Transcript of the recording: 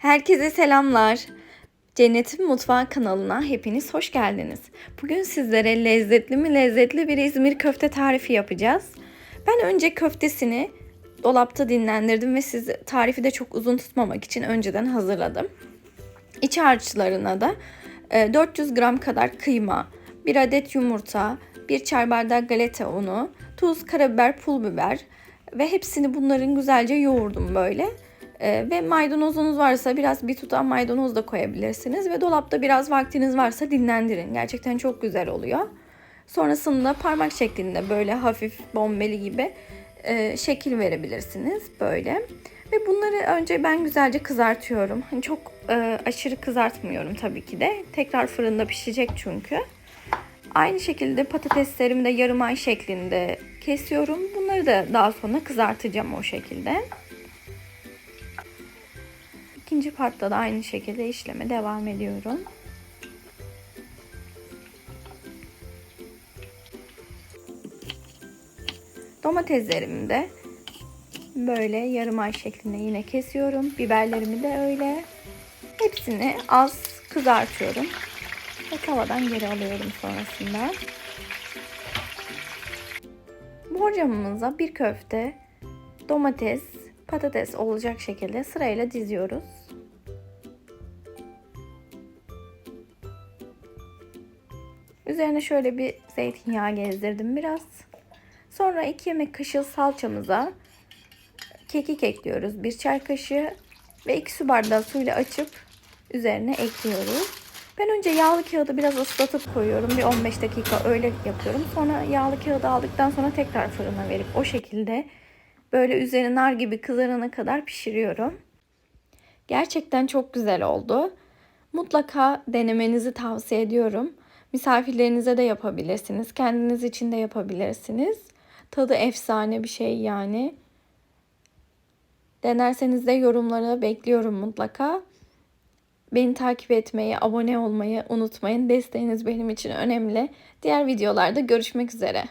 Herkese selamlar. Cennetin Mutfağı kanalına hepiniz hoş geldiniz. Bugün sizlere lezzetli mi lezzetli bir İzmir köfte tarifi yapacağız. Ben önce köftesini dolapta dinlendirdim ve siz tarifi de çok uzun tutmamak için önceden hazırladım. İç harçlarına da e, 400 gram kadar kıyma, 1 adet yumurta, 1 çay bardağı galeta unu, tuz, karabiber, pul biber ve hepsini bunların güzelce yoğurdum böyle. Ee, ve maydanozunuz varsa biraz bir tutam maydanoz da koyabilirsiniz. Ve dolapta biraz vaktiniz varsa dinlendirin. Gerçekten çok güzel oluyor. Sonrasında parmak şeklinde böyle hafif bombeli gibi e, şekil verebilirsiniz. Böyle. Ve bunları önce ben güzelce kızartıyorum. Hani çok e, aşırı kızartmıyorum tabii ki de. Tekrar fırında pişecek çünkü. Aynı şekilde patateslerimi de yarım ay şeklinde kesiyorum. Bunları da daha sonra kızartacağım o şekilde. İkinci partta da aynı şekilde işleme devam ediyorum. Domateslerimi de böyle yarım ay şeklinde yine kesiyorum. Biberlerimi de öyle. Hepsini az kızartıyorum. Ve tavadan geri alıyorum sonrasında. Borcamımıza bir köfte, domates, patates olacak şekilde sırayla diziyoruz. Üzerine şöyle bir zeytinyağı gezdirdim biraz. Sonra 2 yemek kaşığı salçamıza kekik ekliyoruz. 1 çay kaşığı ve 2 su bardağı suyla açıp üzerine ekliyoruz. Ben önce yağlı kağıdı biraz ıslatıp koyuyorum. Bir 15 dakika öyle yapıyorum. Sonra yağlı kağıdı aldıktan sonra tekrar fırına verip o şekilde böyle üzeri nar gibi kızarana kadar pişiriyorum. Gerçekten çok güzel oldu. Mutlaka denemenizi tavsiye ediyorum. Misafirlerinize de yapabilirsiniz. Kendiniz için de yapabilirsiniz. Tadı efsane bir şey yani. Denerseniz de yorumlara bekliyorum mutlaka. Beni takip etmeyi, abone olmayı unutmayın. Desteğiniz benim için önemli. Diğer videolarda görüşmek üzere.